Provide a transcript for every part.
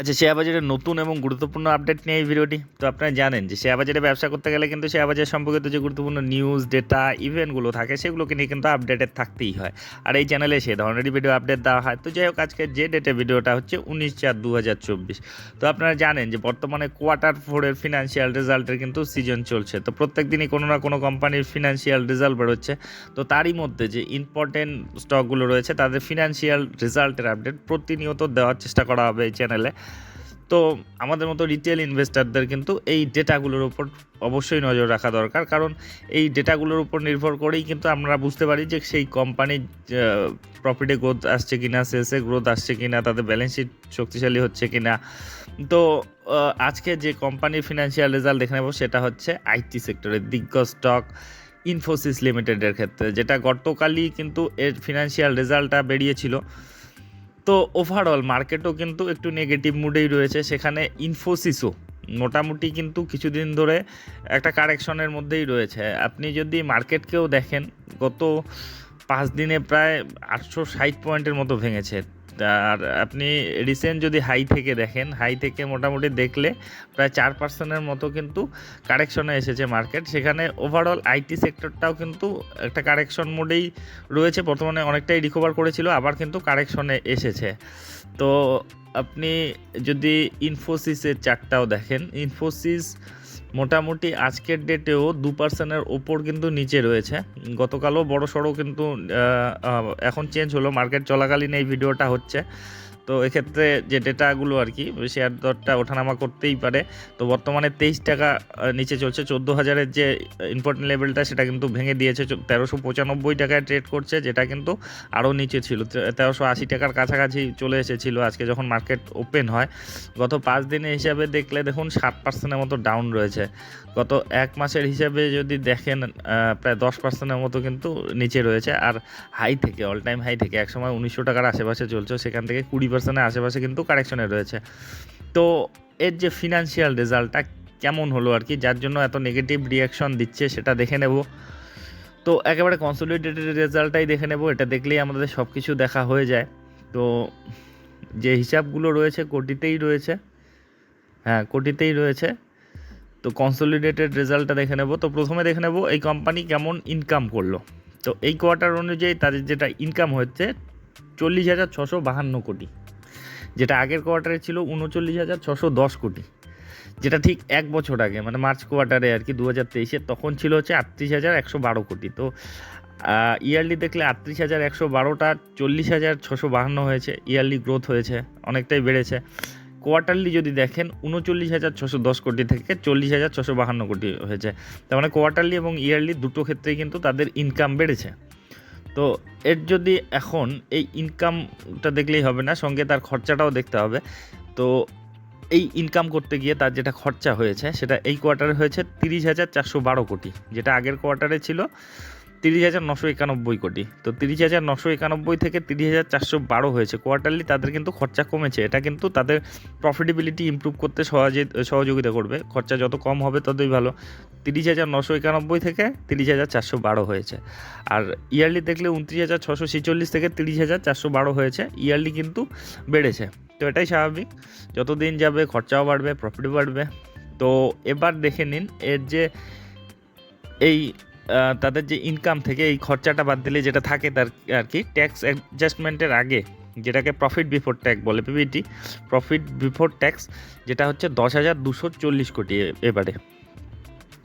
আচ্ছা শেয়ার বাজারের নতুন এবং গুরুত্বপূর্ণ আপডেট নিয়ে এই ভিডিওটি। তো আপনারা জানেন যে শেয়ার বাজারে ব্যবসা করতে গেলে কিন্তু শেয়ার বাজার সম্পর্কিত যে গুরুত্বপূর্ণ নিউজ ডেটা ইভেন্টগুলো থাকে, সেগুলোকে নিয়ে কিন্তু আপডেটেড থাকতেই হয়। আর এই চ্যানেলে সে ধরনেরই ভিডিও আপডেট দেওয়া হয়। তো যাই হোক আজকে যে ডেটে ভিডিওটা হচ্ছে উনিশ চার দু তো আপনারা জানেন যে বর্তমানে কোয়ার্টার ফোরের ফিনান্সিয়াল রেজাল্টের কিন্তু সিজন চলছে। তো প্রত্যেক দিনই কোনো না কোনো কোম্পানির ফিনান্সিয়াল রেজাল্ট বেরোচ্ছে। তো তারই মধ্যে যে ইম্পর্টেন্ট স্টকগুলো রয়েছে, তাদের ফিনান্সিয়াল রেজাল্টের আপডেট প্রতিনিয়ত দেওয়ার চেষ্টা করা হবে এই চ্যানেলে তো আমাদের মতো রিটেল ইনভেস্টারদের কিন্তু এই ডেটাগুলোর উপর অবশ্যই নজর রাখা দরকার। কারণ এই ডেটাগুলোর উপর নির্ভর করেই কিন্তু আমরা বুঝতে পারি যে সেই কোম্পানির প্রফিটে গ্রোথ আসছে কিনা সেলসে গ্রোথ আসছে কিনা, তাদের ব্যালেন্স শিট শক্তিশালী হচ্ছে কিনা। তো আজকে যে কোম্পানির ফিনান্সিয়াল রেজাল্ট দেখে নেব সেটা হচ্ছে আইটি সেক্টরের দিগ্গজ স্টক ইনফোসিস লিমিটেডের ক্ষেত্রে। যেটা গতকালই কিন্তু এর ফিনান্সিয়াল রেজাল্টটা বেরিয়েছিল। তো ওভারঅল মার্কেটও কিন্তু একটু নেগেটিভ মুডেই রয়েছে। সেখানে ইনফোসিসও মোটামুটি কিন্তু কিছুদিন ধরে একটা কারেকশনের মধ্যেই রয়েছে। আপনি যদি মার্কেটকেও দেখেন, গত পাঁচ দিনে প্রায় আটশো ষাট পয়েন্টের মতো ভেঙেছে। আর আপনি রিসেন্ট যদি হাই থেকে দেখেন হাই থেকে মোটামুটি দেখলে প্রায় চার পার্সেন্টের মতো কিন্তু কারেকশনে এসেছে মার্কেট সেখানে ওভারঅল আইটি সেক্টরটাও কিন্তু একটা কারেকশন মোডেই রয়েছে। বর্তমানে অনেকটাই রিকভার করেছিল, আবার কিন্তু কারেকশনে এসেছে। তো আপনি যদি ইনফোসিসের চারটাও দেখেন ইনফোসিস মোটামুটি আজকের ডেটেও দু পার্সেন্টের ওপর কিন্তু নিচে রয়েছে। গতকালও বড় সড়ো কিন্তু এখন চেঞ্জ হলো। মার্কেট চলাকালীন এই ভিডিওটা হচ্ছে। তো এক্ষেত্রে যে ডেটাগুলো আর কি শেয়ার দরটা ওঠানামা করতেই পারে। তো বর্তমানে তেইশ টাকা নিচে চলছে। চোদ্দ হাজারের যে ইম্পর্টেন্ট লেভেলটা সেটা কিন্তু ভেঙে দিয়েছে। তেরোশো পঁচানব্বই টাকায় ট্রেড করছে, যেটা কিন্তু আরও নিচে ছিল। তেরোশো আশি টাকার কাছাকাছি চলে এসেছিল আজকে যখন মার্কেট ওপেন হয়। গত পাঁচ দিনের হিসাবে দেখলে দেখুন, সাত পার্সেন্টের মতো ডাউন রয়েছে। গত এক মাসের হিসাবে যদি দেখেন প্রায় দশ পার্সেন্টের মতো কিন্তু নিচে রয়েছে। আর হাই থেকে অল টাইম হাই থেকে, একসময় উনিশশো টাকার আশেপাশে চলছে। সেখান থেকে কুড়ি পার্সেন্টের আশেপাশে কিন্তু কারেকশনে রয়েছে। তো এর যে ফিনান্সিয়াল রেজাল্টটা কেমন হলো আর কি, যার জন্য এত নেগেটিভ রিয়াকশন দিচ্ছে সেটা দেখে নেব। তো একেবারে কনসোলিডেটেড রেজাল্টটাই দেখে নেব, এটা দেখলেই আমাদের সব কিছু দেখা হয়ে যায়। তো যে হিসাবগুলো রয়েছে, কোটিতেই রয়েছে। হ্যাঁ কোটিতেই রয়েছে। তো কনসোলিডেটেড রেজাল্টটা দেখে নেব। তো প্রথমে দেখে নেব, এই কোম্পানি কেমন ইনকাম করল। তো এই কোয়ার্টার অনুযায়ী তাদের যেটা ইনকাম হচ্ছে, চল্লিশ হাজার ছশো বাহান্ন কোটি। যেটা আগের কোয়ার্টারে ছিল উনচল্লিশ হাজার ছশো দশ কোটি। যেটা ঠিক এক বছর আগে মানে মার্চ কোয়ার্টারে আর কি দু হাজার তেইশে, তখন ছিল হচ্ছে আটত্রিশ হাজার একশো বারো কোটি। তো ইয়ারলি দেখলে আটত্রিশ হাজার একশো বারোটা, চল্লিশ হাজার ছশো বাহান্ন হয়েছে ইয়ারলি গ্রোথ হয়েছে, অনেকটাই বেড়েছে। কোয়ার্টারলি যদি দেখেন, উনচল্লিশ হাজার ছশো দশ কোটি থেকে চল্লিশ হাজার ছশো বাহান্ন কোটি হয়েছে। তার মানে কোয়ার্টারলি এবং ইয়ারলি দুটো ক্ষেত্রেই কিন্তু তাদের ইনকাম বেড়েছে। তো এর যদি এখন এই ইনকামটা দেখলেই হবে না, সঙ্গে তার খরচাটাও দেখতে হবে। তো এই ইনকাম করতে গিয়ে তার যেটা খরচা হয়েছে, সেটা এই কোয়ার্টারে হয়েছে তিরিশ হাজার চারশো বারো কোটি, যেটা আগের কোয়ার্টারে ছিল তিরিশ হাজার নশো একানব্বই কোটি। তো তিরিশ হাজার নশো একানব্বই থেকে তিরিশ হাজার চারশো বারো হয়েছে। কোয়ার্টারলি তাদের কিন্তু খরচা কমেছে। এটা কিন্তু তাদের প্রফিটেবিলিটি ইমপ্রুভ করতে সহজে, সহযোগিতা করবে। খরচা যত কম হবে ততই ভালো। তিরিশ হাজার নশো একানব্বই থেকে তিরিশ হাজার চারশো বারো হয়েছে। আর ইয়ারলি দেখলে উনত্রিশ হাজার ছশো ছেচল্লিশ থেকে তিরিশ হাজার চারশো বারো হয়েছে। ইয়ারলি কিন্তু বেড়েছে। তো এটাই স্বাভাবিক। যত দিন যাবে খরচাও বাড়বে প্রফিটও বাড়বে। তো এবার দেখে নিন, এর যে এই তাদের যে ইনকাম থেকে এই খরচাটা বাদ দিলে যেটা থাকে তার আর কি ট্যাক্স অ্যাডজাস্টমেন্টের আগে, যেটাকে profit before tax PBT profit before before ট্যাক্স যেটা হচ্ছে দশ হাজার দুশো চল্লিশ কোটি এবারে।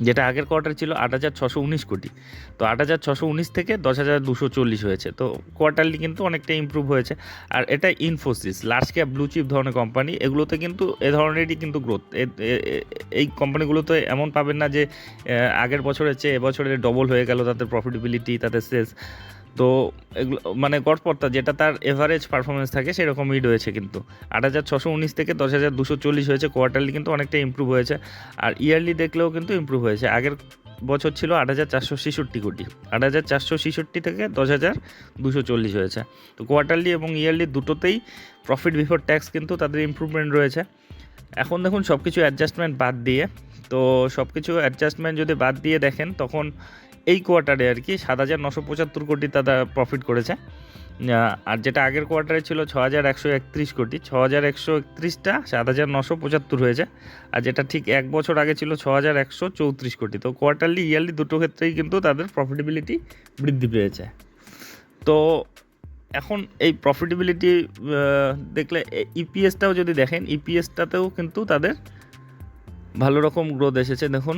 যেটা আগের কোয়ার্টার ছিল আট হাজার ছশো উনিশ কোটি। তো আট হাজার ছশো উনিশ থেকে দশ হাজার দুশো চল্লিশ হয়েছে। তো কোয়ার্টারলি কিন্তু অনেকটা ইম্প্রুভ হয়েছে। আর এটা Infosys large cap blue chip ধরনের কোম্পানি এগুলোতে কিন্তু এ ধরনেরই কিন্তু গ্রোথ এই কোম্পানিগুলোতে এমন পাবেন না যে আগের বছরের চেয়ে এবছরে ডবল হয়ে গেল তাদের প্রফিটেবিলিটি তাদের সেলস তো এগুলো মানে গড়পড়তা যেটা তার এভারেজ পারফরমেন্স থাকে সেরকমই রয়েছে কিন্তু। আট হাজার ছশো উনিশ থেকে দশ হাজার দুশো চল্লিশ হয়েছে কোয়ার্টারলি কিন্তু অনেকটা ইমপ্রুভ হয়েছে। আর ইয়ারলি দেখলেও কিন্তু ইমপ্রুভ হয়েছে। আগের বছর ছিল আট হাজার চারশো ছেষট্টি কোটি। আট হাজার চারশো ছেষট্টি থেকে দশ হাজার দুশো চল্লিশ হয়েছে। তো কোয়ার্টারলি এবং ইয়ারলি দুটোতেই প্রফিট বিফোর ট্যাক্স কিন্তু তাদের ইমপ্রুভমেন্ট রয়েছে। এখন দেখুন সব কিছু অ্যাডজাস্টমেন্ট বাদ দিয়ে, তো সব কিছু অ্যাডজাস্টমেন্ট যদি বাদ দিয়ে দেখেন, তখন এই কোয়ার্টারে আর কি সাত হাজার নশো পঁচাত্তর কোটি তারা প্রফিট করেছে। আর যেটা আগের কোয়ার্টারে ছিল ছ হাজার একশো একত্রিশ কোটি। ছ হাজার একশো একত্রিশটা সাত হাজার নশো পঁচাত্তর হয়েছে। আর যেটা ঠিক এক বছর আগে ছিল ছ হাজার একশো চৌত্রিশ কোটি। তো কোয়ার্টারলি ইয়ারলি দুটো ক্ষেত্রেই কিন্তু তাদের প্রফিটেবিলিটি বৃদ্ধি পেয়েছে। তো এখন এই প্রফিটেবিলিটি দেখলে ইপিএসটাও যদি দেখেন ইপিএসটাতেও কিন্তু তাদের ভালো রকম গ্রোথ এসেছে, দেখুন।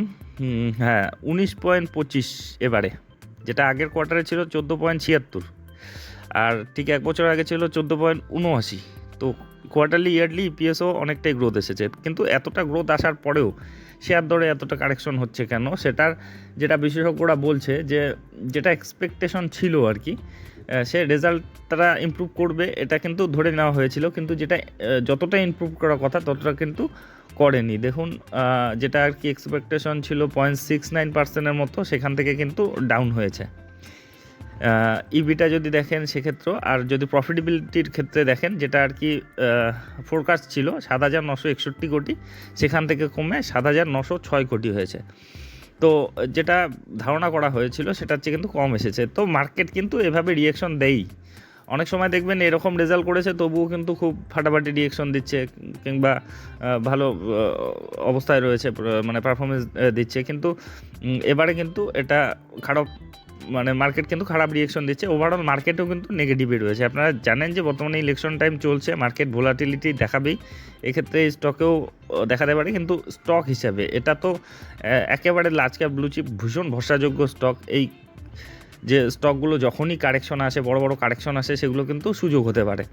হ্যাঁ উনিশ পয়েন্ট পঁচিশ এবারে, যেটা আগের কোয়ার্টারে ছিল চোদ্দ পয়েন্ট ছিয়াত্তর, আর ঠিক এক বছর আগে ছিল চোদ্দ পয়েন্ট উনআশি। তো কোয়ার্টারলি ইয়ারলি ইপিএসও অনেকটাই গ্রোথ এসেছে, কিন্তু এতটা গ্রোথ আসার পরেও শেয়ার দরে এতটা কারেকশন হচ্ছে কেন? সেটার যেটা বিশেষজ্ঞরা বলছে যে, যেটা এক্সপেকটেশন ছিল আর কি সে রেজাল্ট তারা ইমপ্রুভ করবে, এটা কিন্তু ধরে নেওয়া হয়েছিল, কিন্তু যেটা যতটা ইমপ্রুভ করার কথা, ততটা কিন্তু করেনি। দেখুন যেটা আর কি এক্সপেকটেশন ছিল পয়েন্ট সিক্স নাইন পার্সেন্টের মতো, সেখান থেকে কিন্তু ডাউন হয়েছে। ইবিটা যদি দেখেন সেক্ষেত্রেও, আর যদি প্রফিটেবিলিটির ক্ষেত্রে দেখেন, যেটা আর কি ফোরকাস্ট ছিল সাত হাজার নশো একষট্টি কোটি, সেখান থেকে কমে সাত হাজার নশো ছয় কোটি হয়েছে। তো যেটা ধারণা করা হয়েছিল, সেটার চেয়ে কিন্তু কম এসেছে। তো মার্কেট কিন্তু এভাবে রিয়েকশন দেয়ই। অনেক সময় দেখবেন এরকম রেজাল্ট করেছে, তবুও কিন্তু খুব ফাটাফাটি রিয়েকশন দিচ্ছে, কিংবা ভালো অবস্থায় রয়েছে মানে পারফরমেন্স দিচ্ছে। কিন্তু এবারে কিন্তু এটা খারাপ মানে মার্কেট কিন্তু খারাপ রিয়েকশন দিচ্ছে। ওভারঅল মার্কেটেও কিন্তু নেগেটিভই রয়েছে। আপনারা জানেন যে বর্তমানে ইলেকশন টাইম চলছে মার্কেট ভোলাটিলিটি দেখাবেই। এক্ষেত্রে স্টকেও দেখাতে পারে। কিন্তু স্টক হিসাবে এটা তো একেবারে লার্জ ক্যাপ ব্লু ভীষণ ভরসাযোগ্য স্টক এই যে স্টকগুলো যখনই কারেকশন আসে, বড় বড় কারেকশন আসে, সেগুলো কিন্তু সুযোগ হতে পারে।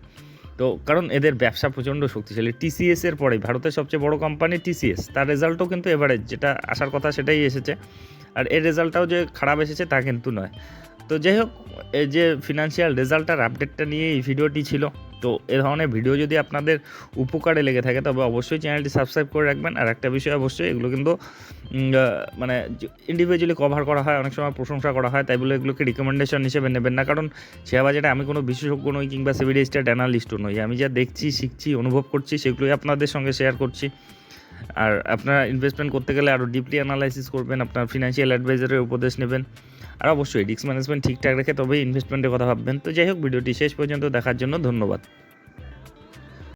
তো কারণ এদের ব্যবসা প্রচণ্ড শক্তিশালী। টিসিএস এর পরেই, ভারতের সবচেয়ে বড় কোম্পানি টিসিএস তার রেজাল্টও কিন্তু এভারেজ যেটা আসার কথা সেটাই এসেছে। আর এর রেজাল্টটাও যে খারাপ এসেছে, তা কিন্তু নয়। তো যাই হোক, এই যে ফিনান্সিয়াল রেজাল্টটার আপডেটটা নিয়ে এই ভিডিওটি ছিল। তো এ ধরনের ভিডিও যদি আপনাদের উপকারে লেগে থাকে, তবে অবশ্যই চ্যানেলটি সাবস্ক্রাইব করে রাখবেন। আর একটা বিষয় অবশ্যই, এগুলো কিন্তু মানে ইন্ডিভিজুয়ালি কভার করা হয়, অনেক সময় প্রশংসা করা হয়, তাই বলে এগুলোকে রিকমেন্ডেশন হিসেবে নেবেন না। কারণ শেয়ার বাজারে আমি কোনো বিশেষজ্ঞ নই কিংবা সিভিডি স্টেট অ্যানালিস্টও নই। আমি যা দেখছি, শিখছি, অনুভব করছি, সেগুলোই আপনাদের সঙ্গে শেয়ার করছি। আর আপনারা ইনভেস্টমেন্ট করতে গেলে আরও ডিপলি অ্যানালাইসিস করবেন, আপনার ফিনান্সিয়াল অ্যাডভাইজারের উপদেশ নেবেন। আর অবশ্যই রিস্ক ম্যানেজমেন্ট ঠিকঠাক রেখে তবেই ইনভেস্টমেন্টের কথা ভাববেন। তো যাই হোক, ভিডিওটি শেষ পর্যন্ত দেখার জন্য ধন্যবাদ।